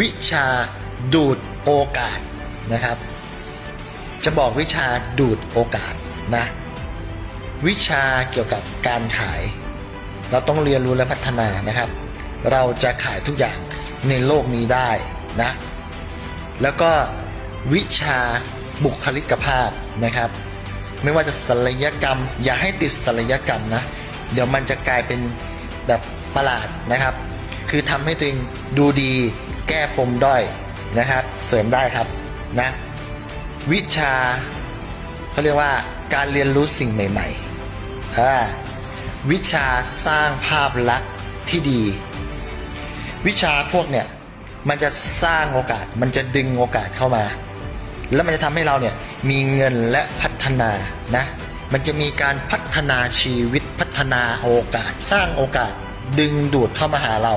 วิชาดูดโอกาสนะครับ จะบอกวิชาดูดโอกาสนะ วิชาเกี่ยวกับการขาย เราต้องเรียนรู้และพัฒนานะครับ เราจะขายทุกอย่างในโลกนี้ได้นะ แล้วก็วิชาบุคลิกภาพนะครับ ไม่ว่าจะศัลยกรรม อย่าให้ติดศัลยกรรมนะ เดี๋ยวมันจะกลายเป็นแบบประหลาดนะครับ คือทำให้ตัวเองดูดี แก้ปมด้อยนะครับ เสริมได้ครับนะวิชาเขาเรียกว่าการเรียนรู้สิ่งใหม่ๆอ่วิชาสร้างภาพลักษณ์ที่ดี วิชาพวกเนี่ยมันจะสร้างโอกาสมันจะดึงโอกาสเข้ามา แล้วมันจะทำให้เราเนี่ยมีเงินและพัฒนานะมันจะมีการพัฒนาชีวิตพัฒนาโอกาส สร้างโอกาสดึงดูดเข้ามาหาเรา